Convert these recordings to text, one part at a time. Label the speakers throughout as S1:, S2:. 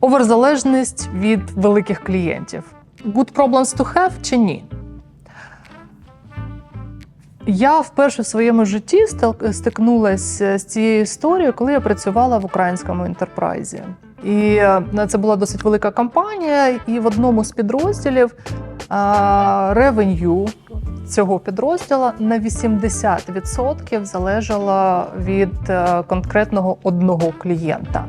S1: Оверзалежність від великих клієнтів. Good problems to have чи ні? Я вперше в своєму житті стикнулася з цією історією, коли я працювала в українському інтерпрайзі. І е, це була досить велика компанія, і в одному з підрозділів ревеню цього підрозділу на 80% залежало від е, конкретного одного клієнта.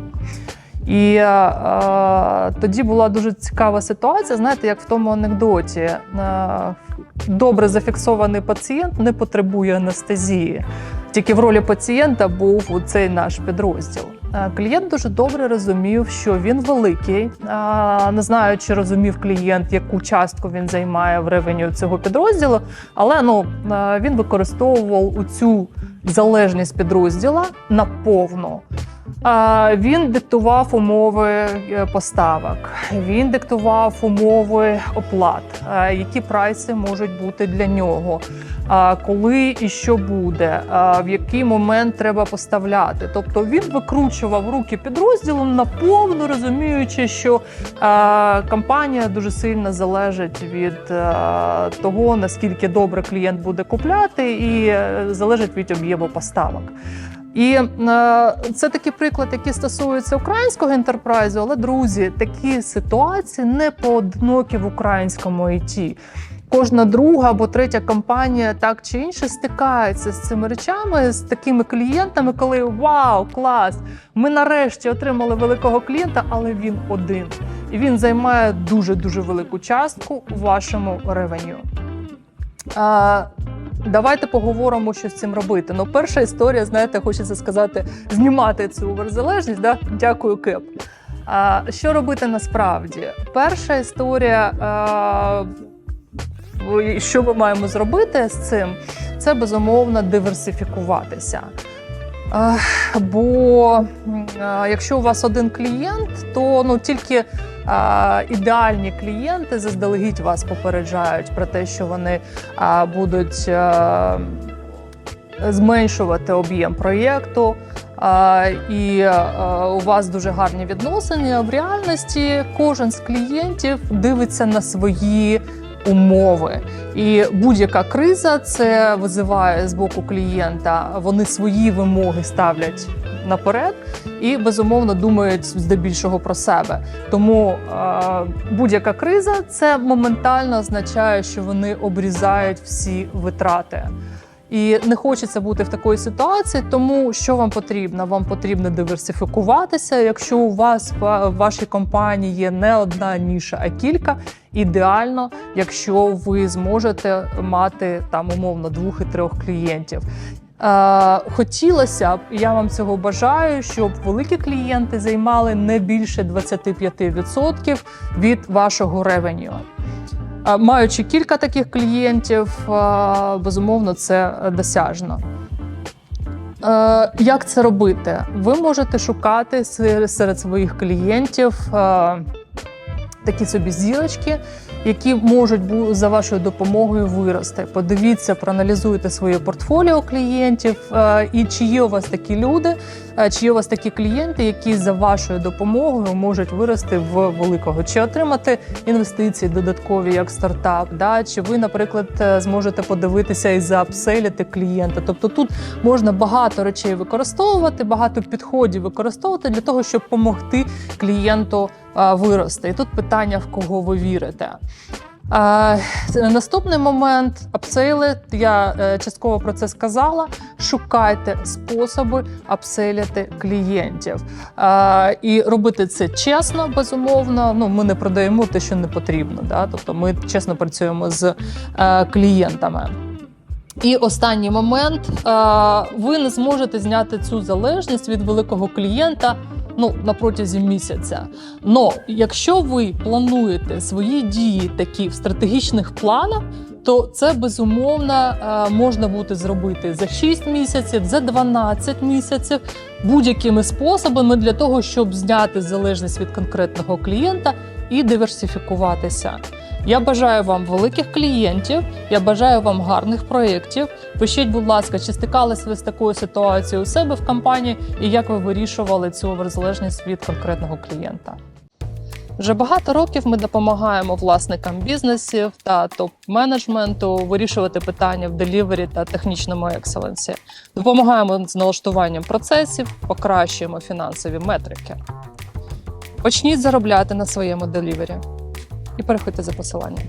S1: І е, е, тоді була дуже цікава ситуація. Знаєте, як в тому анекдоті, е, добре зафіксований пацієнт не потребує анестезії. Тільки в ролі пацієнта був у цей наш підрозділ. Е, Клієнт дуже добре розумів, що він великий. Е, Не знаю, чи розумів клієнт, яку частку він займає в ревеню цього підрозділу, але ну він використовував цю залежність підрозділа наповну. Він диктував умови е, поставок, він диктував умови оплат, е, які прайси можуть бути для нього, коли і що буде, в який момент треба поставляти. Тобто він викручував руки підрозділу наповну, розуміючи, що е, компанія дуже сильно залежить від е, того, наскільки добре клієнт буде купляти, і е, залежить від об'єму поставок. І е, це такий приклад, який стосується українського ентерпрайзу, але друзі, такі ситуації не поодинокі в українському ІТ. Кожна друга або третя компанія так чи інше стикається з цими речами, з такими клієнтами, коли вау, клас! Ми нарешті отримали великого клієнта, але він один. І він займає дуже дуже велику частку у вашому ревеню. Давайте поговоримо, що з цим робити. Ну, перша історія, знаєте, хочеться сказати, знімати цю оверзалежність. Да? Дякую, Кеп. А, що робити насправді? Перша історія, а, що ми маємо зробити з цим, це безумовно диверсифікуватися. Бо якщо у вас один клієнт, то ну тільки ідеальні клієнти заздалегідь вас попереджають про те, що вони будуть а, зменшувати об'єм проєкту. І а, у вас дуже гарні відносини. В реальності кожен з клієнтів дивиться на свої умови. І будь-яка криза це визиває з боку клієнта. Вони свої вимоги ставлять наперед і безумовно думають здебільшого про себе. Тому е, будь-яка криза це моментально означає, що вони обрізають всі витрати. І не хочеться бути в такої ситуації, тому що вам потрібно? Вам потрібно диверсифікуватися. Якщо у вас в вашій компанії є не одна ніша, а кілька, ідеально, якщо ви зможете мати там умовно двох і трьох клієнтів. Е, хотілося б, і я вам цього бажаю, щоб великі клієнти займали не більше 25% від вашого ревеню. Е, Маючи кілька таких клієнтів, е, безумовно, це досяжно. Як це робити? Ви можете шукати серед своїх клієнтів такі собі зірочки, які можуть за вашою допомогою вирости. Подивіться, проаналізуйте своє портфоліо клієнтів, е, і чи є у вас такі люди, е, чи є у вас такі клієнти, які за вашою допомогою можуть вирости в великого, чи отримати інвестиції додаткові як стартап, да? чи ви, наприклад, е, зможете подивитися і заапселити клієнта. Тобто тут можна багато речей використовувати, багато підходів використовувати для того, щоб допомогти клієнту е, вирости. І тут питання, в кого ви вірите. Наступний момент апсейли. Я е, частково про це сказала. Шукайте способи апсейлити клієнтів. І робити це чесно, безумовно. Ну, ми не продаємо те, що не потрібно. Да? Тобто ми чесно працюємо з е, клієнтами. І останній момент: е, ви не зможете зняти цю залежність від великого клієнта. Ну, на протязі місяця. Но якщо ви плануєте свої дії такі в стратегічних планах, то це безумовно е, можна буде зробити за 6 місяців, за 12 місяців, будь-якими способами для того, щоб зняти залежність від конкретного клієнта і диверсифікуватися. Я бажаю вам великих клієнтів, я бажаю вам гарних проєктів. Пишіть, будь ласка, чи стикались ви з такою ситуацією у себе в компанії, і як ви вирішували цю оверзалежність від конкретного клієнта. Вже багато років ми допомагаємо власникам бізнесів та топ-менеджменту вирішувати питання в делівері та технічному екселенсі. Допомагаємо з налаштуванням процесів, покращуємо фінансові метрики. Почніть заробляти на своєму делівері і переходьте за посиланням.